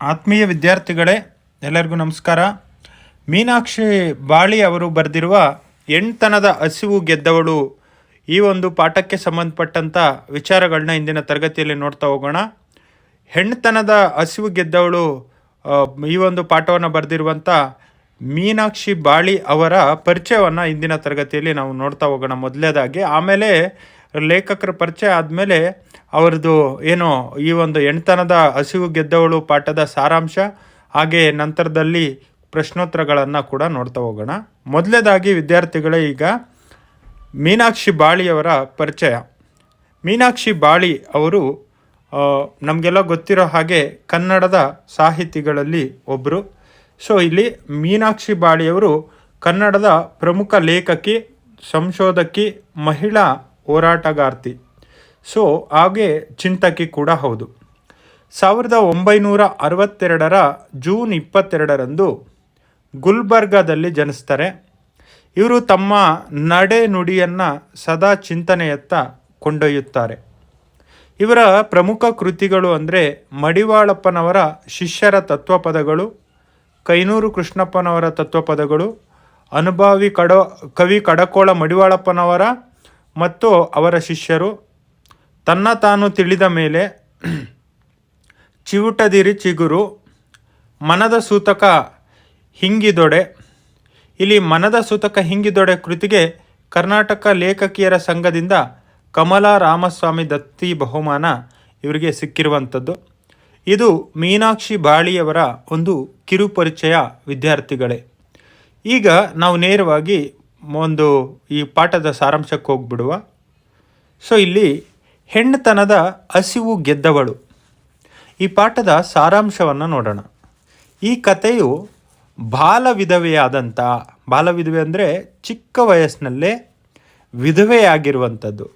ಆತ್ಮೀಯ ವಿದ್ಯಾರ್ಥಿಗಳೇ, ಎಲ್ಲರಿಗೂ ನಮಸ್ಕಾರ. ಮೀನಾಕ್ಷಿ ಬಾಳಿ ಅವರು ಬರೆದಿರುವ ಎಂಟನದ ಹಸಿವು ಗೆದ್ದವಳು ಈ ಒಂದು ಪಾಠಕ್ಕೆ ಸಂಬಂಧಪಟ್ಟಂಥ ವಿಚಾರಗಳನ್ನ ಇಂದಿನ ತರಗತಿಯಲ್ಲಿ ನೋಡ್ತಾ ಹೋಗೋಣ. ಹೆಣ್ತನದ ಹಸಿವು ಗೆದ್ದವಳು ಈ ಒಂದು ಪಾಠವನ್ನು ಬರೆದಿರುವಂಥ ಮೀನಾಕ್ಷಿ ಬಾಳಿ ಅವರ ಪರಿಚಯವನ್ನು ಇಂದಿನ ತರಗತಿಯಲ್ಲಿ ನಾವು ನೋಡ್ತಾ ಹೋಗೋಣ ಮೊದಲೇದಾಗಿ. ಆಮೇಲೆ ಲೇಖಕರ ಪರಿಚಯ ಆದಮೇಲೆ ಅವರದು ಏನು ಈ ಒಂದು ಹೆಣ್ತನದ ಹಸಿವು ಗೆದ್ದವಳು ಪಾಠದ ಸಾರಾಂಶ, ಹಾಗೆ ನಂತರದಲ್ಲಿ ಪ್ರಶ್ನೋತ್ತರಗಳನ್ನು ಕೂಡ ನೋಡ್ತಾ ಹೋಗೋಣ. ಮೊದಲೇದಾಗಿ ವಿದ್ಯಾರ್ಥಿಗಳೇ ಈಗ ಮೀನಾಕ್ಷಿ ಬಾಳಿಯವರ ಪರಿಚಯ. ಮೀನಾಕ್ಷಿ ಬಾಳಿ ಅವರು ನಮಗೆಲ್ಲ ಗೊತ್ತಿರೋ ಹಾಗೆ ಕನ್ನಡದ ಸಾಹಿತಿಗಳಲ್ಲಿ ಒಬ್ಬರು ಸೊ, ಇಲ್ಲಿ ಮೀನಾಕ್ಷಿ ಬಾಳಿಯವರು ಕನ್ನಡದ ಪ್ರಮುಖ ಲೇಖಕಿ, ಸಂಶೋಧಕಿ, ಮಹಿಳಾ ಹೋರಾಟಗಾರ್ತಿ. ಸೊ, ಹಾಗೆ ಚಿಂತಕಿ ಕೂಡ ಹೌದು. ಸಾವಿರದ ಒಂಬೈನೂರ ಅರವತ್ತೆರಡರ ಜೂನ್ ಇಪ್ಪತ್ತೆರಡರಂದು ಗುಲ್ಬರ್ಗಾದಲ್ಲಿ ಜನಿಸ್ತಾರೆ. ಇವರು ತಮ್ಮ ನಡೆ ನುಡಿಯನ್ನು ಸದಾ ಚಿಂತನೆಯತ್ತ ಕೊಂಡೊಯ್ಯುತ್ತಾರೆ. ಇವರ ಪ್ರಮುಖ ಕೃತಿಗಳು ಅಂದರೆ ಮಡಿವಾಳಪ್ಪನವರ ಶಿಷ್ಯರ ತತ್ವಪದಗಳು, ಕೈನೂರು ಕೃಷ್ಣಪ್ಪನವರ ತತ್ವಪದಗಳು, ಅನುಭವಿ ಕಡ, ಕವಿ ಕಡಕೋಳ ಮಡಿವಾಳಪ್ಪನವರ ಮತ್ತು ಅವರ ಶಿಷ್ಯರು ತನ್ನ ತಾನು ತಿಳಿದ ಮೇಲೆ ಚಿವುಟದಿರಿ ಚಿಗುರು, ಮನದ ಸೂತಕ ಹಿಂಗಿದೊಡೆ. ಇಲ್ಲಿ ಮನದ ಸೂತಕ ಹಿಂಗಿದೊಡೆ ಕೃತಿಗೆ ಕರ್ನಾಟಕ ಲೇಖಕಿಯರ ಸಂಘದಿಂದ ಕಮಲಾ ರಾಮಸ್ವಾಮಿ ದತ್ತಿ ಬಹುಮಾನ ಇವರಿಗೆ ಸಿಕ್ಕಿರುವಂಥದ್ದು. ಇದು ಮೀನಾಕ್ಷಿ ಬಾಳಿಯವರ ಒಂದು ಕಿರುಪರಿಚಯ ವಿದ್ಯಾರ್ಥಿಗಳೇ. ಈಗ ನಾವು ನೇರವಾಗಿ ಒಂದು ಈ ಪಾಠದ ಸಾರಾಂಶಕ್ಕೆ ಹೋಗ್ಬಿಡುವ. ಸೊ ಇಲ್ಲಿ ಹೆಣ್ಣುತನದ ಹಸಿವು ಗೆದ್ದವಳು. ಈ ಪಾಠದ ಸಾರಾಂಶವನ್ನು ನೋಡೋಣ. ಈ ಕಥೆಯು ಬಾಲ ವಿಧವೆಯಾದಂಥ ಬಾಲ ವಿಧವೆ ಅಂದರೆ ಚಿಕ್ಕ ವಯಸ್ಸಿನಲ್ಲೇ ವಿಧವೆಯಾಗಿರುವಂಥದ್ದು.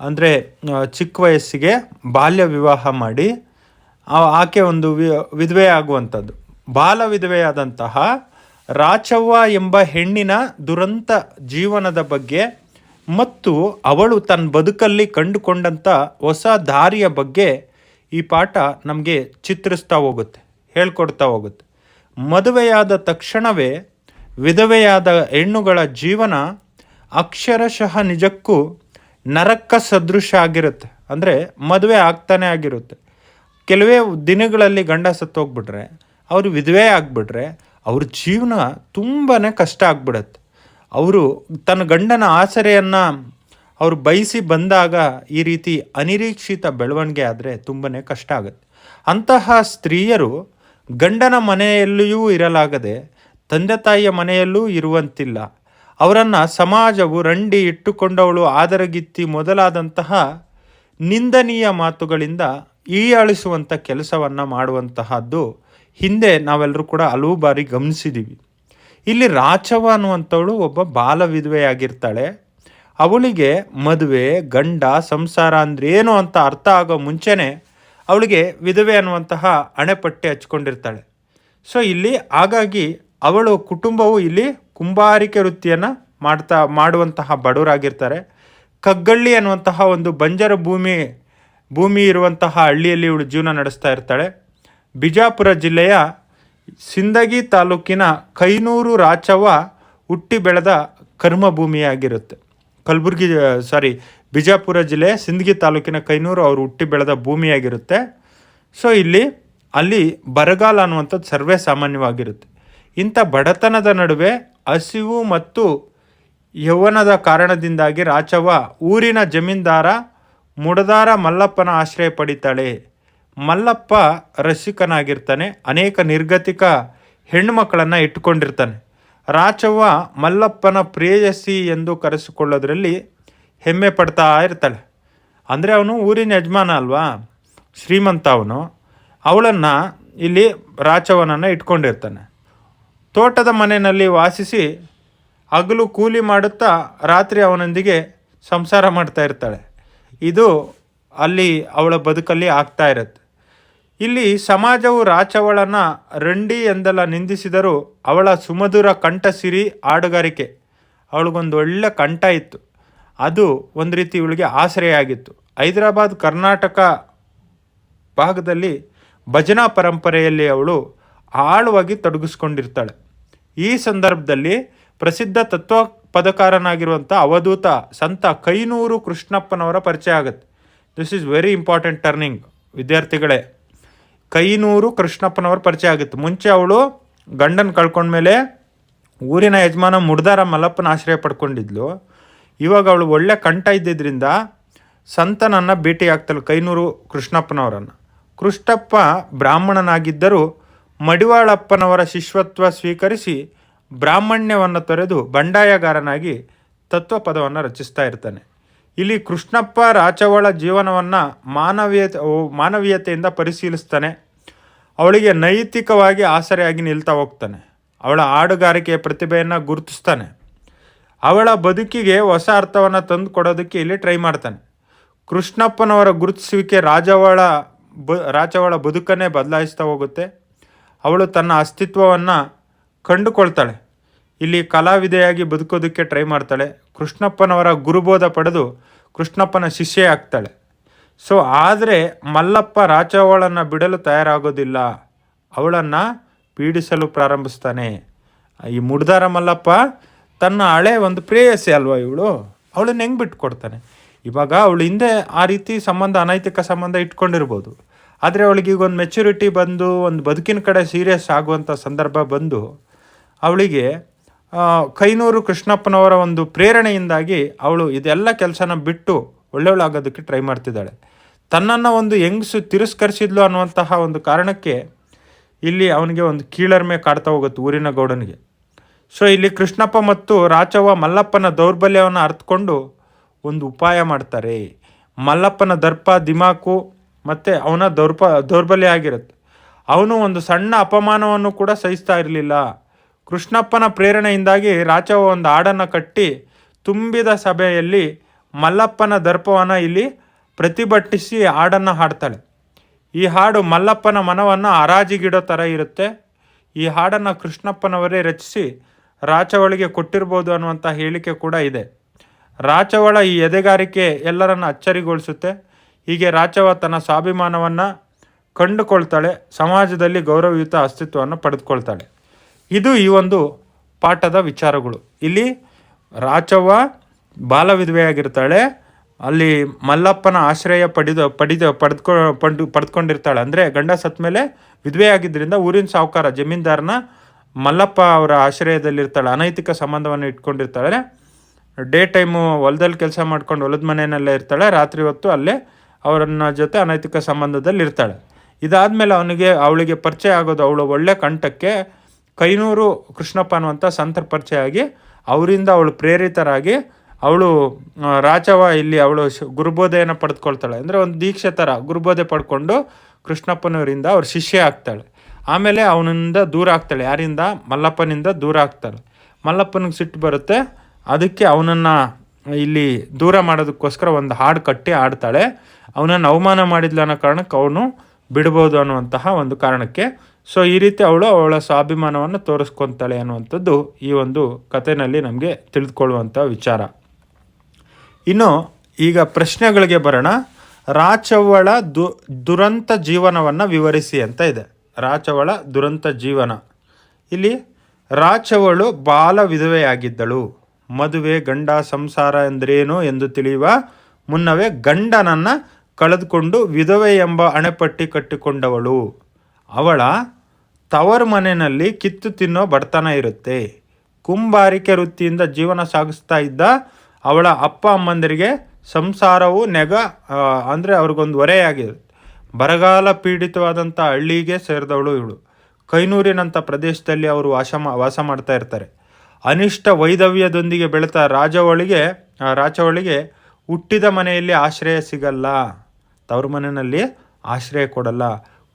ಅಂದರೆ ಚಿಕ್ಕ ವಯಸ್ಸಿಗೆ ಬಾಲ್ಯ ವಿವಾಹ ಮಾಡಿ ಆಕೆ ಒಂದು ವಿಧವೆ ಆಗುವಂಥದ್ದು ಬಾಲ ವಿಧವೆಯಾದಂತಹ ರಾಚವ್ವ ಎಂಬ ಹೆಣ್ಣಿನ ದುರಂತ ಜೀವನದ ಬಗ್ಗೆ ಮತ್ತು ಅವಳು ತನ್ನ ಬದುಕಲ್ಲಿ ಕಂಡುಕೊಂಡಂಥ ಹೊಸ ದಾರಿಯ ಬಗ್ಗೆ ಈ ಪಾಠ ನಮಗೆ ಚಿತ್ರಿಸ್ತಾ ಹೋಗುತ್ತೆ, ಹೇಳ್ಕೊಡ್ತಾ ಹೋಗುತ್ತೆ. ಮದುವೆಯಾದ ತಕ್ಷಣವೇ ವಿಧವೆಯಾದ ಹೆಣ್ಣುಗಳ ಜೀವನ ಅಕ್ಷರಶಃ ನಿಜಕ್ಕೂ ನರಕ ಸದೃಶ ಆಗಿರುತ್ತೆ. ಅಂದರೆ ಮದುವೆ ಆಗ್ತಾನೆ ಆಗಿರುತ್ತೆ. ಕೆಲವೇ ದಿನಗಳಲ್ಲಿ ಗಂಡ ಸತ್ತೋಗ್ಬಿಟ್ರೆ, ಅವರು ವಿಧವೆ ಆಗಿಬಿಟ್ರೆ ಅವ್ರ ಜೀವನ ತುಂಬಾ ಕಷ್ಟ ಆಗ್ಬಿಡತ್ತೆ. ಅವರು ತನ್ನ ಗಂಡನ ಆಸರೆಯನ್ನು ಅವರು ಬಯಸಿ ಬಂದಾಗ ಈ ರೀತಿ ಅನಿರೀಕ್ಷಿತ ಬೆಳವಣಿಗೆ ಆದರೆ ತುಂಬಾ ಕಷ್ಟ ಆಗುತ್ತೆ. ಅಂತಹ ಸ್ತ್ರೀಯರು ಗಂಡನ ಮನೆಯಲ್ಲಿಯೂ ಇರಲಾಗದೆ ತಂದೆ ತಾಯಿಯ ಮನೆಯಲ್ಲೂ ಇರುವಂತಿಲ್ಲ. ಅವರನ್ನು ಸಮಾಜವು ರಂಡಿ ಇಟ್ಟುಕೊಂಡವಳು ಆದರಗಿತ್ತಿ ಮೊದಲಾದಂತಹ ನಿಂದನೀಯ ಮಾತುಗಳಿಂದ ಈಯಾಳಿಸುವಂಥ ಕೆಲಸವನ್ನು ಮಾಡುವಂತಹದ್ದು ಹಿಂದೆ ನಾವೆಲ್ಲರೂ ಕೂಡ ಹಲವು ಬಾರಿ ಗಮನಿಸಿದ್ದೀವಿ ಇಲ್ಲಿ ರಾಚವ ಅನ್ನುವಂಥವಳು ಒಬ್ಬ ಬಾಲ ವಿಧವೆಯಾಗಿರ್ತಾಳೆ ಅವಳಿಗೆ ಮದುವೆ, ಗಂಡ, ಸಂಸಾರ ಅಂದರೆ ಏನು ಅಂತ ಅರ್ಥ ಆಗೋ ಮುಂಚೆನೇ ಅವಳಿಗೆ ವಿಧವೆ ಅನ್ನುವಂತಹ ಅಣೆಪಟ್ಟಿ ಹಚ್ಕೊಂಡಿರ್ತಾಳೆ. ಸೊ ಇಲ್ಲಿ ಹಾಗಾಗಿ ಅವಳು ಕುಟುಂಬವು ಇಲ್ಲಿ ಕುಂಬಾರಿಕೆ ವೃತ್ತಿಯನ್ನು ಮಾಡ್ತಾ, ಮಾಡುವಂತಹ ಬಡವರಾಗಿರ್ತಾರೆ. ಕಗ್ಗಳ್ಳಿ ಅನ್ನುವಂತಹ ಒಂದು ಬಂಜರ ಭೂಮಿ ಭೂಮಿ ಇರುವಂತಹ ಹಳ್ಳಿಯಲ್ಲಿ ಇವಳು ಜೀವನ ನಡೆಸ್ತಾ ಇರ್ತಾಳೆ. ಬಿಜಾಪುರ ಜಿಲ್ಲೆಯ ಸಿಂದಗಿ ತಾಲೂಕಿನ ಕೈನೂರು ರಾಚವ ಹುಟ್ಟಿ ಬೆಳೆದ ಕರ್ಮಭೂಮಿಯಾಗಿರುತ್ತೆ ಕಲಬುರಗಿ ಸಾರಿ ಬಿಜಾಪುರ ಜಿಲ್ಲೆ ಸಿಂದಗಿ ತಾಲೂಕಿನ ಕೈನೂರು ಅವರು ಹುಟ್ಟಿ ಬೆಳೆದ ಭೂಮಿಯಾಗಿರುತ್ತೆ. ಸೊ ಇಲ್ಲಿ, ಅಲ್ಲಿ ಬರಗಾಲ ಅನ್ನುವಂಥದ್ದು ಸರ್ವೇ ಸಾಮಾನ್ಯವಾಗಿರುತ್ತೆ. ಇಂಥ ಬಡತನದ ನಡುವೆ ಹಸಿವು ಮತ್ತು ಯೌವನದ ಕಾರಣದಿಂದಾಗಿ ರಾಚವ್ವ ಊರಿನ ಜಮೀನ್ದಾರ ಮುಡದಾರ ಮಲ್ಲಪ್ಪನ ಆಶ್ರಯ ಪಡಿತಾಳೆ. ಮಲ್ಲಪ್ಪ ರಸಿಕನಾಗಿರ್ತಾನೆ, ಅನೇಕ ನಿರ್ಗತಿಕ ಹೆಣ್ಣುಮಕ್ಕಳನ್ನು ಇಟ್ಟುಕೊಂಡಿರ್ತಾನೆ. ರಾಚವ್ವ ಮಲ್ಲಪ್ಪನ ಪ್ರೇಯಸಿ ಎಂದು ಕರೆಸಿಕೊಳ್ಳೋದ್ರಲ್ಲಿ ಹೆಮ್ಮೆ ಪಡ್ತಾ ಇರ್ತಾಳೆ. ಅಂದರೆ ಅವನು ಊರಿನ ಯಜಮಾನ ಅಲ್ವಾ? ಶ್ರೀಮಂತ ಅವನು. ಅವಳನ್ನು ಇಲ್ಲಿ ರಾಚವನನ್ನು ಇಟ್ಕೊಂಡಿರ್ತಾನೆ. ತೋಟದ ಮನೆಯಲ್ಲಿ ವಾಸಿಸಿ ಹಗಲು ಕೂಲಿ ಮಾಡುತ್ತಾ ರಾತ್ರಿ ಅವನೊಂದಿಗೆ ಸಂಸಾರ ಮಾಡ್ತಾ ಇರ್ತಾಳೆ. ಇದು ಅಲ್ಲಿ ಅವಳ ಬದುಕಲ್ಲಿ ಆಗ್ತಾ ಇರುತ್ತೆ. ಇಲ್ಲಿ ಸಮಾಜವು ರಾಚವಳನ ರಂಡಿ ಎಂದೆಲ್ಲ ನಿಂದಿಸಿದರೂ ಅವಳ ಸುಮಧುರ ಕಂಠಸಿರಿ ಹಾಡುಗಾರಿಕೆ ಅವಳಿಗೊಂದು ಒಳ್ಳೆ ಕಂಠ ಇತ್ತು. ಅದು ಒಂದು ರೀತಿ ಇವಳಿಗೆ ಆಶ್ರಯ ಆಗಿತ್ತು ಹೈದರಾಬಾದ್, ಕರ್ನಾಟಕ ಭಾಗದಲ್ಲಿ ಭಜನಾ ಪರಂಪರೆಯಲ್ಲಿ ಅವಳು ಆಳವಾಗಿ ತೊಡಗಿಸ್ಕೊಂಡಿರ್ತಾಳೆ. ಈ ಸಂದರ್ಭದಲ್ಲಿ ಪ್ರಸಿದ್ಧ ತತ್ವ ಪದಕಾರನಾಗಿರುವಂಥ ಅವಧೂತ ಸಂತ ಕೈನೂರು ಕೃಷ್ಣಪ್ಪನವರ ಪರಿಚಯ ಆಗುತ್ತೆ. This is very important turning ವಿದ್ಯಾರ್ಥಿಗಳೇ. ಕೈನೂರು ಕೃಷ್ಣಪ್ಪನವರ ಪರಿಚಯ ಆಗುತ್ತೆ. ಮುಂಚೆ ಅವಳು ಗಂಡನ ಕಳ್ಕೊಂಡ್ಮೇಲೆ ಊರಿನ ಯಜಮಾನ ಮುಡ್ದಾರ ಮಲ್ಲಪ್ಪನ ಆಶ್ರಯ ಪಡ್ಕೊಂಡಿದ್ಲು. ಇವಾಗ ಅವಳು ಒಳ್ಳೆ ಕಂಠ ಇದ್ದಿದ್ದರಿಂದ ಸಂತನನ್ನು ಭೇಟಿ ಆಗ್ತಾಳೆ ಕೈನೂರು ಕೃಷ್ಣಪ್ಪನವರನ್ನು. ಕೃಷ್ಣಪ್ಪ ಬ್ರಾಹ್ಮಣನಾಗಿದ್ದರೂ ಮಡಿವಾಳಪ್ಪನವರ ಶಿಷ್ಯತ್ವ ಸ್ವೀಕರಿಸಿ ಬ್ರಾಹ್ಮಣ್ಯವನ್ನು ತೊರೆದು ಬಂಡಾಯಗಾರನಾಗಿ ತತ್ವಪದವನ್ನು ರಚಿಸ್ತಾ ಇರ್ತಾನೆ. ಇಲ್ಲಿ ಕೃಷ್ಣಪ್ಪ ರಾಚವಳ ಜೀವನವನ್ನು ಮಾನವೀಯತೆ ಮಾನವೀಯತೆಯಿಂದ ಪರಿಶೀಲಿಸ್ತಾನೆ. ಅವಳಿಗೆ ನೈತಿಕವಾಗಿ ಆಸರೆಯಾಗಿ ನಿಲ್ತಾ ಹೋಗ್ತಾನೆ. ಅವಳ ಹಾಡುಗಾರಿಕೆಯ ಪ್ರತಿಭೆಯನ್ನು ಗುರುತಿಸ್ತಾನೆ. ಅವಳ ಬದುಕಿಗೆ ಹೊಸ ಅರ್ಥವನ್ನು ತಂದು ಕೊಡೋದಕ್ಕೆ ಇಲ್ಲಿ ಟ್ರೈ ಮಾಡ್ತಾನೆ. ಕೃಷ್ಣಪ್ಪನವರ ಗುರುತಿಸುವಿಕೆ ರಾಜವಳ ಬ, ರಾಜವಳ ಬದುಕನ್ನೇ ಬದಲಾಯಿಸ್ತಾ ಹೋಗುತ್ತೆ. ಅವಳು ತನ್ನ ಅಸ್ತಿತ್ವವನ್ನು ಕಂಡುಕೊಳ್ತಾಳೆ. ಇಲ್ಲಿ ಕಲಾವಿದೆಯಾಗಿ ಬದುಕೋದಕ್ಕೆ ಟ್ರೈ ಮಾಡ್ತಾಳೆ. ಕೃಷ್ಣಪ್ಪನವರ ಗುರುಬೋಧ ಪಡೆದು ಕೃಷ್ಣಪ್ಪನ ಶಿಷ್ಯೆ ಆಗ್ತಾಳೆ. ಸೊ, ಆದರೆ ಮಲ್ಲಪ್ಪ ರಾಚವಳನ್ನು ಬಿಡಲು ತಯಾರಾಗೋದಿಲ್ಲ. ಅವಳನ್ನು ಪೀಡಿಸಲು ಪ್ರಾರಂಭಿಸ್ತಾನೆ. ಈ ಮುಡ್ದಾರ ಮಲ್ಲಪ್ಪ ತನ್ನ ಹಳೆ ಒಂದು ಪ್ರೇಯಸಿ ಅಲ್ವಾ ಇವಳು? ಅವಳನ್ನ ಹೆಂಗೆ ಬಿಟ್ಕೊಡ್ತಾನೆ? ಇವಾಗ ಅವಳು ಹಿಂದೆ ಆ ರೀತಿ ಸಂಬಂಧ, ಅನೈತಿಕ ಸಂಬಂಧ ಇಟ್ಕೊಂಡಿರ್ಬೋದು. ಆದರೆ ಅವಳಿಗೆ ಈಗ ಒಂದು ಮೆಚುರಿಟಿ ಬಂದು, ಒಂದು ಬದುಕಿನ ಕಡೆ ಸೀರಿಯಸ್ ಆಗುವಂಥ ಸಂದರ್ಭ ಬಂದು, ಅವಳಿಗೆ ಕೈನೂರು ಕೃಷ್ಣಪ್ಪನವರ ಒಂದು ಪ್ರೇರಣೆಯಿಂದಾಗಿ ಅವಳು ಇದೆಲ್ಲ ಕೆಲಸನ ಬಿಟ್ಟು ಒಳ್ಳೆಯವಳಾಗೋದಕ್ಕೆ ಟ್ರೈ ಮಾಡ್ತಿದ್ದಾಳೆ. ತನ್ನನ್ನು ಒಂದು ಹೆಂಗಸು ತಿರಸ್ಕರಿಸಿದ್ಲು ಅನ್ನುವಂತಹ ಒಂದು ಕಾರಣಕ್ಕೆ ಇಲ್ಲಿ ಅವನಿಗೆ ಒಂದು ಕೀಳರ್ಮೆ ಕಾಡ್ತಾ ಹೋಗುತ್ತೆ ಊರಿನ ಗೌಡನಿಗೆ. ಸೊ ಇಲ್ಲಿ ಕೃಷ್ಣಪ್ಪ ಮತ್ತು ರಾಚವ್ವ ಮಲ್ಲಪ್ಪನ ದೌರ್ಬಲ್ಯವನ್ನು ಅರ್ಥಕೊಂಡು ಒಂದು ಉಪಾಯ ಮಾಡ್ತಾರೆ. ಮಲ್ಲಪ್ಪನ ದರ್ಪ, ದಿಮಾಕು ಮತ್ತು ಅವನ ದೌರ್ಪ, ದೌರ್ಬಲ್ಯ ಆಗಿರುತ್ತೆ. ಅವನು ಒಂದು ಸಣ್ಣ ಅಪಮಾನವನ್ನು ಕೂಡ ಸಹಿಸ್ತಾ ಇರಲಿಲ್ಲ. ಕೃಷ್ಣಪ್ಪನ ಪ್ರೇರಣೆಯಿಂದಾಗಿ ರಾಚವ ಒಂದು ಹಾಡನ್ನು ಕಟ್ಟಿ ತುಂಬಿದ ಸಭೆಯಲ್ಲಿ ಮಲ್ಲಪ್ಪನ ದರ್ಪವನ್ನು ಇಲ್ಲಿ ಪ್ರತಿಭಟಿಸಿ ಹಾಡನ್ನು ಹಾಡ್ತಾಳೆ. ಈ ಹಾಡು ಮಲ್ಲಪ್ಪನ ಮನವನ್ನು ಹರಾಜಿಗಿಡೋ ಥರ ಇರುತ್ತೆ. ಈ ಹಾಡನ್ನು ಕೃಷ್ಣಪ್ಪನವರೇ ರಚಿಸಿ ರಾಚವಳಿಗೆ ಕೊಟ್ಟಿರ್ಬೋದು ಅನ್ನುವಂಥ ಹೇಳಿಕೆ ಕೂಡ ಇದೆ. ರಾಚವಳ ಈ ಎದೆಗಾರಿಕೆ ಎಲ್ಲರನ್ನು ಅಚ್ಚರಿಗೊಳಿಸುತ್ತೆ. ಹೀಗೆ ರಾಚವ ತನ್ನ ಸ್ವಾಭಿಮಾನವನ್ನು ಕಂಡುಕೊಳ್ತಾಳೆ. ಸಮಾಜದಲ್ಲಿ ಗೌರವಯುತ ಅಸ್ತಿತ್ವವನ್ನು ಪಡೆದುಕೊಳ್ತಾಳೆ. ಇದು ಈ ಒಂದು ಪಾಠದ ವಿಚಾರಗಳು. ಇಲ್ಲಿ ರಾಚವ್ವ ಬಾಲ ವಿಧವೆಯಾಗಿರ್ತಾಳೆ ಅಲ್ಲಿ ಮಲ್ಲಪ್ಪನ ಆಶ್ರಯ ಪಡೆದು ಪಡೆದು ಪಡೆದುಕೊ ಪಡೆದು ಪಡೆದುಕೊಂಡಿರ್ತಾಳೆ ಅಂದರೆ ಗಂಡ ಸತ್ತ ಮೇಲೆ ವಿಧವೆಯಾಗಿದ್ದರಿಂದ ಊರಿನ ಸಾಹುಕಾರ ಜಮೀನ್ದಾರನ ಮಲ್ಲಪ್ಪ ಅವರ ಆಶ್ರಯದಲ್ಲಿರ್ತಾಳೆ. ಅನೈತಿಕ ಸಂಬಂಧವನ್ನು ಇಟ್ಕೊಂಡಿರ್ತಾಳೆ. ಡೇ ಟೈಮು ಹೊಲದಲ್ಲಿ ಕೆಲಸ ಮಾಡ್ಕೊಂಡು ಹೊಲದ ಮನೆಯಲ್ಲೇ ಇರ್ತಾಳೆ. ರಾತ್ರಿ ಹೊತ್ತು ಅಲ್ಲೇ ಅವರನ್ನ ಜೊತೆ ಅನೈತಿಕ ಸಂಬಂಧದಲ್ಲಿ ಇರ್ತಾಳೆ ಇದಾದಮೇಲೆ ಅವನಿಗೆ, ಅವಳಿಗೆ ಪರಿಚಯ ಆಗೋದು ಅವಳು ಒಳ್ಳೆ ಕಂಠಕ್ಕೆ ಕೈನೂರು ಕೃಷ್ಣಪ್ಪ ಅನ್ನುವಂಥ ಸಂತರ ಪರಿಚಯ ಆಗಿ ಅವರಿಂದ ಅವಳು ಪ್ರೇರಿತರಾಗಿ ಅವಳು ರಾಚವ ಇಲ್ಲಿ ಅವಳು ಗುರುಬೋಧೆಯನ್ನು ಪಡೆದುಕೊಳ್ತಾಳೆ. ಅಂದರೆ ಒಂದು ದೀಕ್ಷೆ ಥರ, ಗುರುಬೋಧೆ ಪಡ್ಕೊಂಡು ಕೃಷ್ಣಪ್ಪನವರಿಂದ ಅವ್ರ ಶಿಷ್ಯ ಆಗ್ತಾಳೆ. ಆಮೇಲೆ ಅವನಿಂದ ದೂರ ಆಗ್ತಾಳೆ. ಯಾರಿಂದ? ಮಲ್ಲಪ್ಪನಿಂದ ದೂರ ಆಗ್ತಾಳೆ. ಮಲ್ಲಪ್ಪನಿಗೆ ಸಿಟ್ಟು ಬರುತ್ತೆ. ಅದಕ್ಕೆ ಅವನನ್ನು ಇಲ್ಲಿ ದೂರ ಮಾಡೋದಕ್ಕೋಸ್ಕರ ಒಂದು ಹಾಡು ಕಟ್ಟಿ ಆಡ್ತಾಳೆ ಅವನನ್ನು ಅವಮಾನ ಮಾಡಿದ್ಲು ಅನ್ನೋ ಕಾರಣಕ್ಕೆ ಅವನು ಬಿಡ್ಬೋದು ಅನ್ನುವಂತಹ ಒಂದು ಕಾರಣಕ್ಕೆ ಸೊ ಈ ರೀತಿ ಅವಳು ಅವಳ ಸ್ವಾಭಿಮಾನವನ್ನು ತೋರಿಸ್ಕೊತಾಳೆ ಅನ್ನುವಂಥದ್ದು ಈ ಒಂದು ಕಥೆನಲ್ಲಿ ನಮಗೆ ತಿಳಿದುಕೊಳ್ಳುವಂಥ ವಿಚಾರ. ಇನ್ನು ಈಗ ಪ್ರಶ್ನೆಗಳಿಗೆ ಬರೋಣ. ರಾಚವ್ವಳ ದು, ದುರಂತ ಜೀವನವನ್ನು ವಿವರಿಸಿ ಅಂತ ಇದೆ. ರಾಚವಳ ದುರಂತ ಜೀವನ. ಇಲ್ಲಿ ರಾಚವಳು ಬಾಲ ವಿಧವೆಯಾಗಿದ್ದಳು. ಮದುವೆ, ಗಂಡ, ಸಂಸಾರ ಎಂದರೇನು ಎಂದು ತಿಳಿಯುವ ಮುನ್ನವೇ ಗಂಡನನ್ನು ಕಳೆದುಕೊಂಡು ವಿಧವೆ ಎಂಬ ಅಣೆಪಟ್ಟಿ ಕಟ್ಟಿಕೊಂಡವಳು. ಅವಳ ತವರು ಮನೆಯಲ್ಲಿ ಕಿತ್ತು ತಿನ್ನೋ ಬಡತನ ಇರುತ್ತೆ. ಕುಂಬಾರಿಕೆ ವೃತ್ತಿಯಿಂದ ಜೀವನ ಸಾಗಿಸ್ತಾ ಇದ್ದ ಅವಳ ಅಪ್ಪ ಅಮ್ಮಂದಿರಿಗೆ ಸಂಸಾರವು ನೆಗ ಅಂದರೆ ಅವ್ರಿಗೊಂದು ಹೊರೆಯಾಗಿರುತ್ತೆ ಬರಗಾಲ ಪೀಡಿತವಾದಂಥ ಹಳ್ಳಿಗೆ ಸೇರಿದವಳು ಇವಳು. ಕೈನೂರಿನಂಥ ಪ್ರದೇಶದಲ್ಲಿ ಅವರು ವಾಸ ವಾಸ ಮಾಡ್ತಾ ಇರ್ತಾರೆ. ಅನಿಷ್ಟ ವೈದವ್ಯದೊಂದಿಗೆ ಬೆಳೆತ ರಾಜವಳಿಗೆ ಆ, ರಾಚವಳಿಗೆ ಹುಟ್ಟಿದ ಮನೆಯಲ್ಲಿ ಆಶ್ರಯ ಸಿಗಲ್ಲ. ತವರು ಮನೆಯಲ್ಲಿ ಆಶ್ರಯ ಕೊಡಲ್ಲ.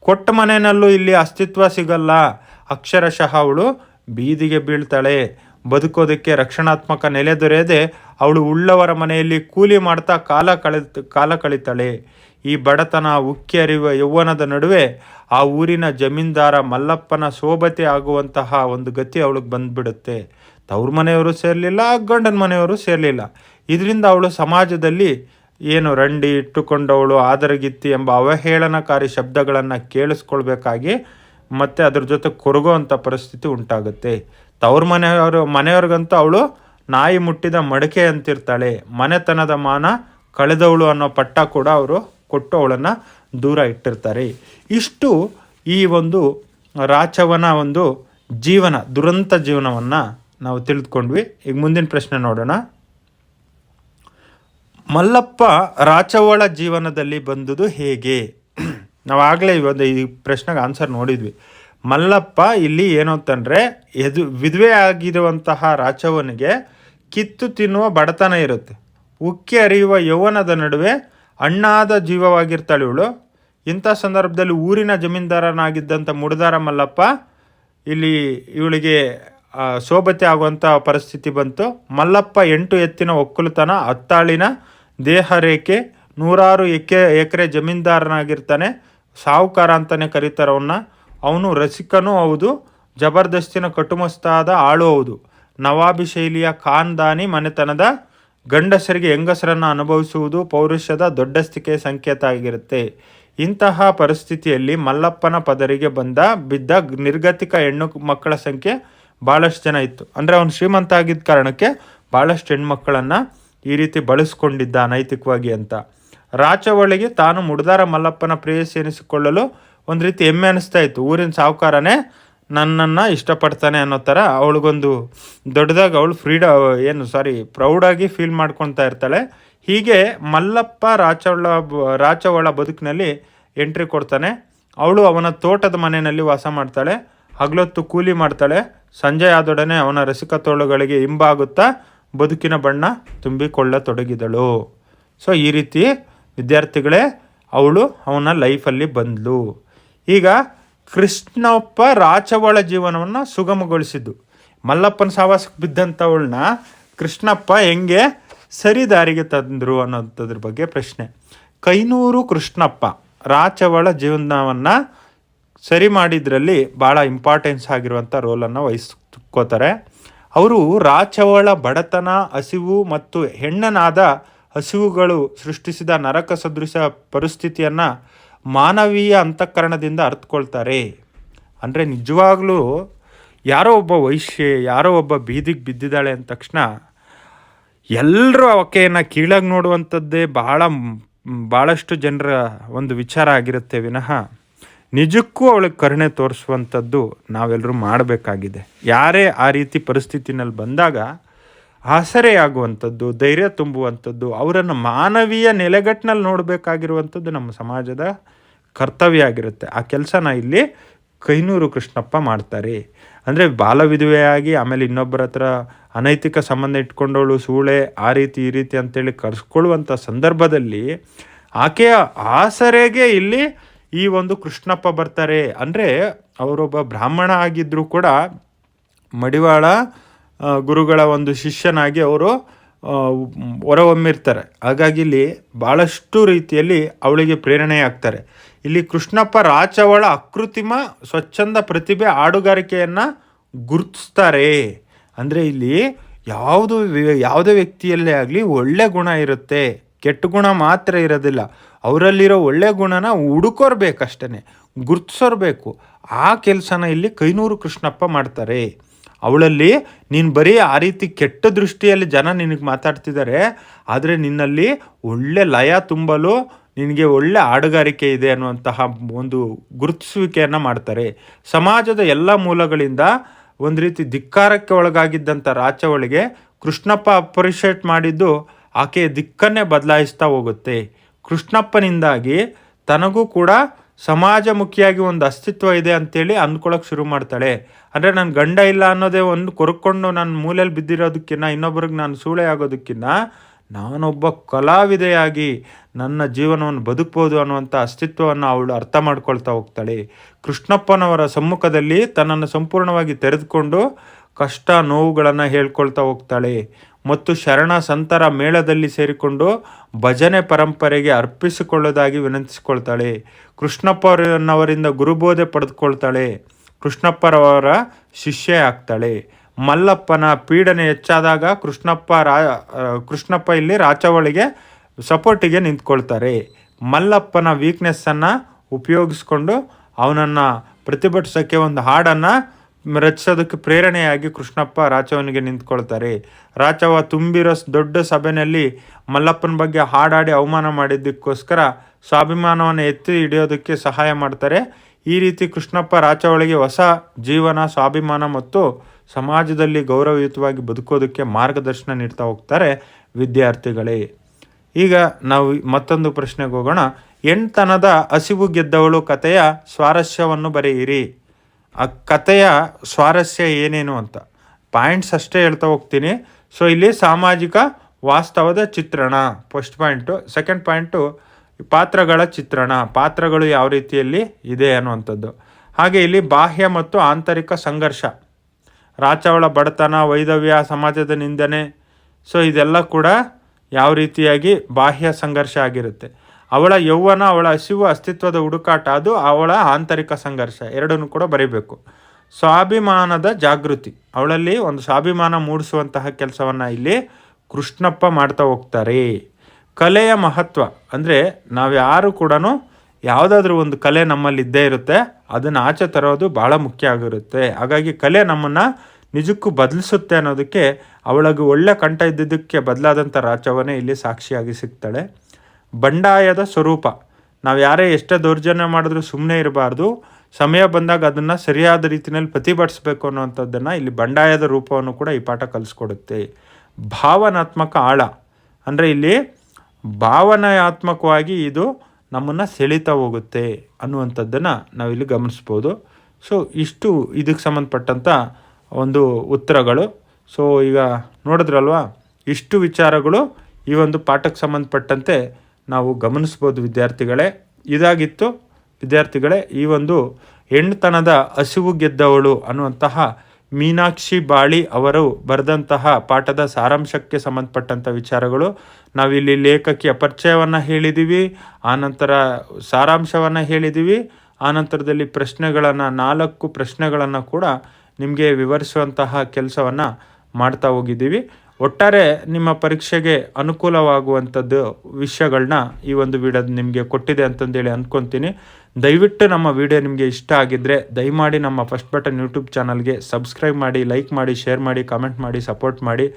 ಕೊಟ್ಟ ಮನೆಯಲ್ಲೂ ಇಲ್ಲಿ ಅಸ್ತಿತ್ವ ಸಿಗಲ್ಲ. ಅಕ್ಷರಶಃ ಅವಳು ಬೀದಿಗೆ ಬೀಳ್ತಾಳೆ. ಬದುಕೋದಕ್ಕೆ ರಕ್ಷಣಾತ್ಮಕ ನೆಲೆ ದೊರೆಯದೆ ಅವಳು ಉಳ್ಳವರ ಮನೆಯಲ್ಲಿ ಕೂಲಿ ಮಾಡ್ತಾ ಕಾಲ ಕಳೆ ಕಾಲ ಕಳಿತಾಳೆ. ಈ ಬಡತನ, ಉಕ್ಕಿ ಹರಿಯುವ ಯೌವನದ ನಡುವೆ ಆ ಊರಿನ ಜಮೀನ್ದಾರ ಮಲ್ಲಪ್ಪನ ಶೋಭತೆ ಆಗುವಂತಹ ಒಂದು ಗತಿ ಅವಳಿಗೆ ಬಂದ್ಬಿಡುತ್ತೆ. ತವ್ರ ಮನೆಯವರು ಸೇರಲಿಲ್ಲ, ಗಂಡನ ಮನೆಯವರು ಸೇರಲಿಲ್ಲ. ಇದರಿಂದ ಅವಳು ಸಮಾಜದಲ್ಲಿ ಏನು ರಂಡಿ ಇಟ್ಟುಕೊಂಡವಳು ಆದರಗಿತ್ತಿ ಎಂಬ ಅವಹೇಳನಕಾರಿ ಶಬ್ದಗಳನ್ನು ಕೇಳಿಸ್ಕೊಳ್ಬೇಕಾಗಿ ಮತ್ತು ಅದ್ರ ಜೊತೆ ಕೊರಗುವಂಥ ಪರಿಸ್ಥಿತಿ ಉಂಟಾಗುತ್ತೆ. ತವ್ರ ಮನೆಯವರು, ಮನೆಯವ್ರಿಗಂತೂ ಅವಳು ನಾಯಿ ಮುಟ್ಟಿದ ಮಡಕೆ ಅಂತಿರ್ತಾಳೆ. ಮನೆತನದ ಮಾನ ಕಳೆದವಳು ಅನ್ನೋ ಪಟ್ಟ ಕೂಡ ಅವರು ಕೊಟ್ಟು ಅವಳನ್ನು ದೂರ ಇಟ್ಟಿರ್ತಾರೆ. ಇಷ್ಟು ಈ ಒಂದು ರಾಚವನ ಒಂದು ಜೀವನ, ದುರಂತ ಜೀವನವನ್ನು ನಾವು ತಿಳಿದುಕೊಂಡ್ವಿ. ಈಗ ಮುಂದಿನ ಪ್ರಶ್ನೆ ನೋಡೋಣ. ಮಲ್ಲಪ್ಪ ರಾಚವಳ ಜೀವನದಲ್ಲಿ ಬಂದುದು ಹೇಗೆ? ನಾವು ಆಗಲೇ ಒಂದು ಈ ಪ್ರಶ್ನೆಗೆ ಆನ್ಸರ್ ನೋಡಿದ್ವಿ. ಮಲ್ಲಪ್ಪ ಇಲ್ಲಿ ಏನು ಅಂತಂದರೆ ಎದು, ವಿಧವೆ ಆಗಿರುವಂತಹ ರಾಚವನಿಗೆ ಕಿತ್ತು ತಿನ್ನುವ ಬಡತನ ಇರುತ್ತೆ. ಉಕ್ಕಿ ಹರಿಯುವ ಯೌವನದ ನಡುವೆ ಅಣ್ಣಾದ ಜೀವವಾಗಿರ್ತಾಳೆ ಇವಳು. ಇಂಥ ಸಂದರ್ಭದಲ್ಲಿ ಊರಿನ ಜಮೀನ್ದಾರನಾಗಿದ್ದಂಥ ಮುಡದಾರ ಮಲ್ಲಪ್ಪ ಇಲ್ಲಿ ಇವಳಿಗೆ ಶೋಭತೆ ಆಗುವಂಥ ಪರಿಸ್ಥಿತಿ ಬಂತು. ಮಲ್ಲಪ್ಪ ಎಂಟು ಎತ್ತಿನ ಒಕ್ಕಲುತನ, ಹತ್ತಾಳಿನ ದೇಹರೇಖೆ ನೂರಾರು ಎಕೆ, ಎಕರೆ ಜಮೀನ್ದಾರನಾಗಿರ್ತಾನೆ. ಸಾಹುಕಾರ ಅಂತಲೇ ಕರೀತಾರೆ ಅವನು ರಸಿಕನೂ ಹೌದು, ಜಬರ್ದಸ್ತಿನ ಕಟುಮಸ್ತಾದ ಆಳು ಹೌದು. ನವಾಬಿ ಶೈಲಿಯ ಖಾನ್ದಾನಿ ಮನೆತನದ ಗಂಡಸರಿಗೆ ಹೆಂಗಸರನ್ನು ಅನುಭವಿಸುವುದು ಪೌರುಷದ ದೊಡ್ಡಸ್ತಿಕೆ ಸಂಕೇತ ಆಗಿರುತ್ತೆ. ಇಂತಹ ಪರಿಸ್ಥಿತಿಯಲ್ಲಿ ಮಲ್ಲಪ್ಪನ ಪದರಿಗೆ ಬಂದ, ಬಿದ್ದ ನಿರ್ಗತಿಕ ಹೆಣ್ಣು ಮಕ್ಕಳ ಸಂಖ್ಯೆ ಭಾಳಷ್ಟು ಜನ ಇತ್ತು. ಅಂದರೆ ಅವನು ಶ್ರೀಮಂತ ಆಗಿದ್ದ ಕಾರಣಕ್ಕೆ ಭಾಳಷ್ಟು ಹೆಣ್ಮಕ್ಕಳನ್ನು ಈ ರೀತಿ ಬಳಸ್ಕೊಂಡಿದ್ದ ಅನೈತಿಕವಾಗಿ ಅಂತ. ರಾಚವಳಿಗೆ ತಾನು ಮುಡ್ದಾರ ಮಲ್ಲಪ್ಪನ ಪ್ರೇಯಸಿ ಎನಿಸಿಕೊಳ್ಳಲು ಒಂದು ರೀತಿ ಹೆಮ್ಮೆ ಅನಿಸ್ತಾ ಇತ್ತು. ಊರಿನ ಸಾಹುಕಾರನೇ ನನ್ನನ್ನು ಇಷ್ಟಪಡ್ತಾನೆ ಅನ್ನೋ ಥರ ಅವಳಿಗೊಂದು ದೊಡ್ಡದಾಗಿ ಅವಳು ಫ್ರೀಡ ಏನು ಸಾರಿ ಪ್ರೌಡಾಗಿ ಫೀಲ್ ಮಾಡ್ಕೊತಾ ಇರ್ತಾಳೆ. ಹೀಗೆ ಮಲ್ಲಪ್ಪ ರಾಚವಳ ರಾಚವಳ ಬದುಕಿನಲ್ಲಿ ಎಂಟ್ರಿ ಕೊಡ್ತಾನೆ. ಅವಳು ಅವನ ತೋಟದ ಮನೆಯಲ್ಲಿ ವಾಸ ಮಾಡ್ತಾಳೆ. ಹಗಲೊತ್ತು ಕೂಲಿ ಮಾಡ್ತಾಳೆ. ಸಂಜೆ ಆದೊಡನೆ ಅವನ ರಸಿಕ ತೋಳುಗಳಿಗೆ ಹಿಂಬಾಗುತ್ತಾ ಬದುಕಿನ ಬಣ್ಣ ತುಂಬಿಕೊಳ್ಳತೊಡಗಿದಳು. ಸೊ, ಈ ರೀತಿ ವಿದ್ಯಾರ್ಥಿಗಳೇ ಅವಳು ಅವನ ಲೈಫಲ್ಲಿ ಬಂದಳು ಈಗ ಕೃಷ್ಣಪ್ಪ ರಾಚವಳ ಜೀವನವನ್ನು ಸುಗಮಗೊಳಿಸಿದ್ದು. ಮಲ್ಲಪ್ಪನ ಸಾವಾಸಕ್ಕೆ ಬಿದ್ದಂಥವಳನ್ನ ಕೃಷ್ಣಪ್ಪ ಹೆಂಗೆ ಸರಿ ದಾರಿಗೆ ತಂದರು ಅನ್ನೋಂಥದ್ರ ಬಗ್ಗೆ ಪ್ರಶ್ನೆ. ಕೈನೂರು ಕೃಷ್ಣಪ್ಪ ರಾಚವಳ ಜೀವನವನ್ನು ಸರಿ ಮಾಡಿದ್ರಲ್ಲಿ ಭಾಳ ಇಂಪಾರ್ಟೆನ್ಸ್ ಆಗಿರುವಂಥ ರೋಲನ್ನು ವಹಿಸ್ಕೋತಾರೆ. ಅವರು ರಾಚವಳ ಬಡತನ, ಹಸಿವು ಮತ್ತು ಹೆಣ್ಣನಾದ ಹಸಿವುಗಳು ಸೃಷ್ಟಿಸಿದ ನರಕ ಸದೃಶ ಪರಿಸ್ಥಿತಿಯನ್ನು ಮಾನವೀಯ ಅಂತಃಕರಣದಿಂದ ಅರ್ಥಕೊಳ್ತಾರೆ ಅಂದರೆ ನಿಜವಾಗ್ಲೂ ಯಾರೋ ಒಬ್ಬ ವೈಶ್ಯ, ಯಾರೋ ಒಬ್ಬ ಬೀದಿಗೆ ಬಿದ್ದಿದ್ದಾಳೆ ಅಂದ ತಕ್ಷಣ ಎಲ್ಲರೂ ಆಕೆಯನ್ನು ಕೀಳಾಗಿ ನೋಡುವಂಥದ್ದೇ ಬಹಳ ಭಾಳಷ್ಟು ಜನರ ಒಂದು ವಿಚಾರ ಆಗಿರುತ್ತೆ ವಿನಃ. ನಿಜಕ್ಕೂ ಅವಳಿಗೆ ಕರುಣೆ ತೋರಿಸುವಂಥದ್ದು ನಾವೆಲ್ಲರೂ ಮಾಡಬೇಕಾಗಿದೆ. ಯಾರೇ ಆ ರೀತಿ ಪರಿಸ್ಥಿತಿನಲ್ಲಿ ಬಂದಾಗ ಆಸರೆಯಾಗುವಂಥದ್ದು, ಧೈರ್ಯ ತುಂಬುವಂಥದ್ದು, ಅವರನ್ನು ಮಾನವೀಯ ನೆಲೆಗಟ್ಟಿನಲ್ಲಿ ನೋಡಬೇಕಾಗಿರುವಂಥದ್ದು ನಮ್ಮ ಸಮಾಜದ ಕರ್ತವ್ಯ ಆಗಿರುತ್ತೆ ಆ ಕೆಲಸನ ಇಲ್ಲಿ ಕೈನೂರು ಕೃಷ್ಣಪ್ಪ ಮಾಡ್ತಾರೆ. ಅಂದರೆ ಬಾಲ ವಿಧವೆಯಾಗಿ ಆಮೇಲೆ ಇನ್ನೊಬ್ಬರ ಹತ್ರ ಅನೈತಿಕ ಸಂಬಂಧ ಇಟ್ಕೊಂಡವಳು ಸೂಳೆ, ಆ ರೀತಿ, ಈ ರೀತಿ ಅಂತೇಳಿ ಕರೆಸ್ಕೊಳ್ಳುವಂಥ ಸಂದರ್ಭದಲ್ಲಿ ಆಕೆಯ ಆಸರೆಗೆ ಇಲ್ಲಿ ಈ ಒಂದು ಕೃಷ್ಣಪ್ಪ ಬರ್ತಾರೆ ಅಂದರೆ ಅವರೊಬ್ಬ ಬ್ರಾಹ್ಮಣ ಆಗಿದ್ದರೂ ಕೂಡ ಮಡಿವಾಳ ಗುರುಗಳ ಒಂದು ಶಿಷ್ಯನಾಗಿ ಅವರು ಹೊರಹೊಮ್ಮಿರ್ತಾರೆ. ಹಾಗಾಗಿ ಇಲ್ಲಿ ಭಾಳಷ್ಟು ರೀತಿಯಲ್ಲಿ ಅವಳಿಗೆ ಪ್ರೇರಣೆ ಆಗ್ತಾರೆ. ಇಲ್ಲಿ ಕೃಷ್ಣಪ್ಪ ರಾಚವಳ ಅಕೃತಿಮ, ಸ್ವಚ್ಛಂದ ಪ್ರತಿಭೆ ಹಾಡುಗಾರಿಕೆಯನ್ನು ಗುರುತಿಸ್ತಾರೆ. ಅಂದರೆ ಇಲ್ಲಿ ಯಾವುದು ಯಾವುದೇ ವ್ಯಕ್ತಿಯಲ್ಲೇ ಆಗಲಿ ಒಳ್ಳೆ ಗುಣ ಇರುತ್ತೆ. ಕೆಟ್ಟ ಗುಣ ಮಾತ್ರ ಇರೋದಿಲ್ಲ. ಅವರಲ್ಲಿರೋ ಒಳ್ಳೆ ಗುಣನ ಹುಡುಕೋರ್ಬೇಕಷ್ಟೇ ಗುರ್ತಿಸೋರ್ಬೇಕು. ಆ ಕೆಲಸನ ಇಲ್ಲಿ ಕೈನೂರು ಕೃಷ್ಣಪ್ಪ ಮಾಡ್ತಾರೆ. ಅವಳಲ್ಲಿ ನೀನು ಬರೀ ಆ ರೀತಿ ಕೆಟ್ಟ ದೃಷ್ಟಿಯಲ್ಲಿ ಜನ ನಿನಗೆ ಮಾತಾಡ್ತಿದ್ದಾರೆ ಆದರೆ ನಿನ್ನಲ್ಲಿ ಒಳ್ಳೆ ಲಯ ತುಂಬಲು ನಿನಗೆ ಒಳ್ಳೆ ಹಾಡುಗಾರಿಕೆ ಇದೆ ಅನ್ನುವಂತಹ ಒಂದು ಗುರುತಿಸುವಿಕೆಯನ್ನು ಮಾಡ್ತಾರೆ. ಸಮಾಜದ ಎಲ್ಲ ಮೂಲಗಳಿಂದ ಒಂದು ರೀತಿ ಧಿಕ್ಕಾರಕ್ಕೆ ಒಳಗಾಗಿದ್ದಂಥ ರಾಚವಳಿಗೆ ಕೃಷ್ಣಪ್ಪ ಅಪ್ರಿಷಿಯೇಟ್ ಮಾಡಿದ್ದು ಆಕೆಯ ದಿಕ್ಕನ್ನೇ ಬದಲಾಯಿಸ್ತಾ ಹೋಗುತ್ತೆ. ಕೃಷ್ಣಪ್ಪನಿಂದಾಗಿ ತನಗೂ ಕೂಡ ಸಮಾಜಮುಖಿಯಾಗಿ ಒಂದು ಅಸ್ತಿತ್ವ ಇದೆ ಅಂತೇಳಿ ಅಂದ್ಕೊಳ್ಳೋಕೆ ಶುರು ಮಾಡ್ತಾಳೆ. ಅಂದರೆ ನನ್ನ ಗಂಡ ಇಲ್ಲ ಅನ್ನೋದೇ ಒಂದು ಕೊರ್ಕೊಂಡು ನನ್ನ ಮೂಲೆಯಲ್ಲಿ ಬಿದ್ದಿರೋದಕ್ಕಿಂತ ಇನ್ನೊಬ್ರಿಗೆ ನಾನು ಸೂಳೆ ಆಗೋದಕ್ಕಿಂತ ನಾನೊಬ್ಬ ಕಲಾವಿದೆಯಾಗಿ ನನ್ನ ಜೀವನವನ್ನು ಬದುಕ್ಬೋದು ಅನ್ನುವಂಥ ಅಸ್ತಿತ್ವವನ್ನು ಅವಳು ಅರ್ಥ ಮಾಡ್ಕೊಳ್ತಾ ಹೋಗ್ತಾಳೆ. ಕೃಷ್ಣಪ್ಪನವರ ಸಮ್ಮುಖದಲ್ಲಿ ತನ್ನನ್ನು ಸಂಪೂರ್ಣವಾಗಿ ತೆರೆದುಕೊಂಡು ಕಷ್ಟ ನೋವುಗಳನ್ನು ಹೇಳ್ಕೊಳ್ತಾ ಹೋಗ್ತಾಳೆ. ಮತ್ತು ಶರಣ ಸಂತರ ಮೇಳದಲ್ಲಿ ಸೇರಿಕೊಂಡು ಭಜನೆ ಪರಂಪರೆಗೆ ಅರ್ಪಿಸಿಕೊಳ್ಳೋದಾಗಿ ವಿನಂತಿಸಿಕೊಳ್ತಾಳೆ. ಕೃಷ್ಣಪ್ಪರನ್ನವರಿಂದ ಗುರುಬೋಧೆ ಪಡೆದುಕೊಳ್ತಾಳೆ. ಕೃಷ್ಣಪ್ಪರವರ ಶಿಷ್ಯೆ ಆಗ್ತಾಳೆ. ಮಲ್ಲಪ್ಪನ ಪೀಡನೆ ಹೆಚ್ಚಾದಾಗ ಕೃಷ್ಣಪ್ಪ ರಾ ಕೃಷ್ಣಪ್ಪ ಇಲ್ಲಿ ರಾಚವಳಿಗೆ ಸಪೋರ್ಟಿಗೆ ನಿಂತ್ಕೊಳ್ತಾರೆ. ಮಲ್ಲಪ್ಪನ ವೀಕ್ನೆಸ್ಸನ್ನು ಉಪಯೋಗಿಸ್ಕೊಂಡು ಅವನನ್ನು ಪ್ರತಿಭಟಿಸೋಕ್ಕೆ ಒಂದು ಹಾಡನ್ನು ರಚಿಸೋದಕ್ಕೆ ಪ್ರೇರಣೆಯಾಗಿ ಕೃಷ್ಣಪ್ಪ ರಾಚವನಿಗೆ ನಿಂತ್ಕೊಳ್ತಾರೆ. ರಾಚವ ತುಂಬಿರೋ ದೊಡ್ಡ ಸಭೆಯಲ್ಲಿ ಮಲ್ಲಪ್ಪನ ಬಗ್ಗೆ ಹಾಡಾಡಿ ಅವಮಾನ ಮಾಡಿದ್ದಕ್ಕೋಸ್ಕರ ಸ್ವಾಭಿಮಾನವನ್ನು ಎತ್ತಿ ಹಿಡಿಯೋದಕ್ಕೆ ಸಹಾಯ ಮಾಡ್ತಾರೆ. ಈ ರೀತಿ ಕೃಷ್ಣಪ್ಪ ರಾಚವಳಿಗೆ ಹೊಸ ಜೀವನ, ಸ್ವಾಭಿಮಾನ ಮತ್ತು ಸಮಾಜದಲ್ಲಿ ಗೌರವಯುತವಾಗಿ ಬದುಕೋದಕ್ಕೆ ಮಾರ್ಗದರ್ಶನ ನೀಡ್ತಾ ಹೋಗ್ತಾರೆ ವಿದ್ಯಾರ್ಥಿಗಳೇ. ಈಗ ನಾವು ಮತ್ತೊಂದು ಪ್ರಶ್ನೆಗೆ ಹೋಗೋಣ. ಎಂಟನದ ಹಸಿವು ಗೆದ್ದವಳು ಕಥೆಯ ಸ್ವಾರಸ್ಯವನ್ನು ಬರೆಯಿರಿ. ಆ ಕಥೆಯ ಸ್ವಾರಸ್ಯ ಏನೇನು ಅಂತ. ಪಾಯಿಂಟ್ಸ್ ಅಷ್ಟೇ ಹೇಳ್ತಾ ಹೋಗ್ತೀನಿ. ಸೊ ಇಲ್ಲಿ ಸಾಮಾಜಿಕ ವಾಸ್ತವದ ಚಿತ್ರಣ ಫಸ್ಟ್ ಪಾಯಿಂಟು ಸೆಕೆಂಡ್ ಪಾಯಿಂಟು ಪಾತ್ರಗಳ ಚಿತ್ರಣ. ಪಾತ್ರಗಳು ಯಾವ ರೀತಿಯಲ್ಲಿ ಇದೆ ಅನ್ನುವಂಥದ್ದು. ಹಾಗೆ ಇಲ್ಲಿ ಬಾಹ್ಯ ಮತ್ತು ಆಂತರಿಕ ಸಂಘರ್ಷ. ರಾಚವಳ ಬಡತನ ವೈದವ್ಯ ಸಮಾಜದ ನಿಂದನೆ. ಸೊ ಇದೆಲ್ಲ ಕೂಡ ಯಾವ ರೀತಿಯಾಗಿ ಬಾಹ್ಯ ಸಂಘರ್ಷ ಆಗಿರುತ್ತೆ. ಅವಳ ಯೌವನ, ಅವಳ ಹಸಿವು, ಅಸ್ತಿತ್ವದ ಹುಡುಕಾಟ, ಅದು ಅವಳ ಆಂತರಿಕ ಸಂಘರ್ಷ. ಎರಡನ್ನೂ ಕೂಡ ಬರೀಬೇಕು. ಸ್ವಾಭಿಮಾನದ ಜಾಗೃತಿ. ಅವಳಲ್ಲಿ ಒಂದು ಸ್ವಾಭಿಮಾನ ಮೂಡಿಸುವಂತಹ ಕೆಲಸವನ್ನು ಇಲ್ಲಿ ಕೃಷ್ಣಪ್ಪ ಮಾಡ್ತಾ ಹೋಗ್ತಾರೆ. ಕಲೆಯ ಮಹತ್ವ. ಅಂದರೆ ನಾವು ಯಾರು ಕೂಡ ಯಾವುದಾದ್ರೂ ಒಂದು ಕಲೆ ನಮ್ಮಲ್ಲಿ ಇದ್ದೇ ಇರುತ್ತೆ, ಅದನ್ನು ಆಚೆ ತರೋದು ಭಾಳ ಮುಖ್ಯ ಆಗಿರುತ್ತೆ. ಹಾಗಾಗಿ ಕಲೆ ನಮ್ಮನ್ನು ನಿಜಕ್ಕೂ ಬದಲಿಸುತ್ತೆ ಅನ್ನೋದಕ್ಕೆ ಅವಳಿಗೆ ಒಳ್ಳೆ ಕಂಠ ಇದ್ದಿದ್ದಕ್ಕೆ ಬದಲಾದಂಥ ರಾಜವನ್ನೇ ಇಲ್ಲಿ ಸಾಕ್ಷಿಯಾಗಿ ಸಿಗ್ತಾಳೆ. ಬಂಡಾಯದ ಸ್ವರೂಪ. ನಾವು ಯಾರೇ ಎಷ್ಟೇ ದೌರ್ಜನ್ಯ ಮಾಡಿದ್ರೂ ಸುಮ್ಮನೆ ಇರಬಾರ್ದು. ಸಮಯ ಬಂದಾಗ ಅದನ್ನು ಸರಿಯಾದ ರೀತಿಯಲ್ಲಿ ಪ್ರತಿಭಟಿಸಬೇಕು ಅನ್ನುವಂಥದ್ದನ್ನು ಇಲ್ಲಿ ಬಂಡಾಯದ ರೂಪವನ್ನು ಕೂಡ ಈ ಪಾಠ ಕಲಿಸ್ಕೊಡುತ್ತೆ. ಭಾವನಾತ್ಮಕ ಆಳ. ಅಂದರೆ ಇಲ್ಲಿ ಭಾವನಾತ್ಮಕವಾಗಿ ಇದು ನಮ್ಮನ್ನು ಸೆಳೀತಾ ಹೋಗುತ್ತೆ ಅನ್ನುವಂಥದ್ದನ್ನು ನಾವಿಲ್ಲಿ ಗಮನಿಸ್ಬೋದು. ಸೊ, ಇಷ್ಟು ಇದಕ್ಕೆ ಸಂಬಂಧಪಟ್ಟಂಥ ಒಂದು ಉತ್ತರಗಳು. ಸೊ, ಈಗ ನೋಡಿದ್ರಲ್ವಾ? ಇಷ್ಟು ವಿಚಾರಗಳು ಈ ಒಂದು ಪಾಠಕ್ಕೆ ಸಂಬಂಧಪಟ್ಟಂತೆ ನಾವು ಗಮನಿಸ್ಬೋದು ವಿದ್ಯಾರ್ಥಿಗಳೇ. ಇದಾಗಿತ್ತು. ವಿದ್ಯಾರ್ಥಿಗಳೇ, ಈ ಒಂದು ಹೆಣ್ತನದ ಹಸಿವು ಗೆದ್ದವಳು ಅನ್ನುವಂತಹ ಮೀನಾಕ್ಷಿ ಬಾಳಿ ಅವರು ಬರೆದಂತಹ ಪಾಠದ ಸಾರಾಂಶಕ್ಕೆ ಸಂಬಂಧಪಟ್ಟಂಥ ವಿಚಾರಗಳು. ನಾವಿಲ್ಲಿ ಲೇಖಕಿಯ ಪರಿಚಯವನ್ನು ಹೇಳಿದ್ದೀವಿ ಆನಂತರ ಸಾರಾಂಶವನ್ನು ಹೇಳಿದ್ದೀವಿ ಆನಂತರದಲ್ಲಿ ಪ್ರಶ್ನೆಗಳನ್ನು, ನಾಲ್ಕು ಪ್ರಶ್ನೆಗಳನ್ನು ಕೂಡ ನಿಮಗೆ ವಿವರಿಸುವಂತಹ ಕೆಲಸವನ್ನು ಮಾಡ್ತಾ ಹೋಗಿದ್ದೀವಿ. ಒಟ್ಟಾರೆ ನಿಮ್ಮ ಪರೀಕ್ಷೆಗೆ ಅನುಕೂಲವಾಗುವಂಥದ್ದು ವಿಷಯಗಳನ್ನ ಈ ಒಂದು ವಿಡಿಯೋ ನಿಮಗೆ ಕೊಟ್ಟಿದೆ ಅಂತಂದೇಳಿ ಅಂದ್ಕೊತೀನಿ ದಯವಿಟ್ಟು ನಮ್ಮ ವಿಡಿಯೋ ನಿಮಗೆ ಇಷ್ಟ ಆಗಿದ್ದರೆ ದಯಮಾಡಿ ನಮ್ಮ ಫಸ್ಟ್ ಬಟನ್ ಯೂಟ್ಯೂಬ್ ಚಾನಲ್ಗೆ ಸಬ್ಸ್ಕ್ರೈಬ್ ಮಾಡಿ, ಲೈಕ್ ಮಾಡಿ, ಶೇರ್ ಮಾಡಿ, ಕಮೆಂಟ್ ಮಾಡಿ, ಸಪೋರ್ಟ್ ಮಾಡಿ.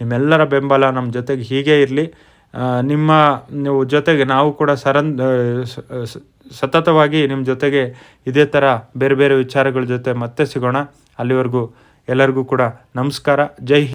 ನಿಮ್ಮೆಲ್ಲರ ಬೆಂಬಲ ನಮ್ಮ ಜೊತೆಗೆ ಹೀಗೆ ಇರಲಿ. ನಿಮ್ಮ ನೀವು ಜೊತೆಗೆ ನಾವು ಕೂಡ ಸರನ್ ಸತತವಾಗಿ ನಿಮ್ಮ ಜೊತೆಗೆ ಇದೇ ಥರ ಬೇರೆ ಬೇರೆ ವಿಚಾರಗಳ ಜೊತೆ ಮತ್ತೆ ಸಿಗೋಣ. ಅಲ್ಲಿವರೆಗೂ ಎಲ್ಲರಿಗೂ ಕೂಡ ನಮಸ್ಕಾರ. ಜೈ.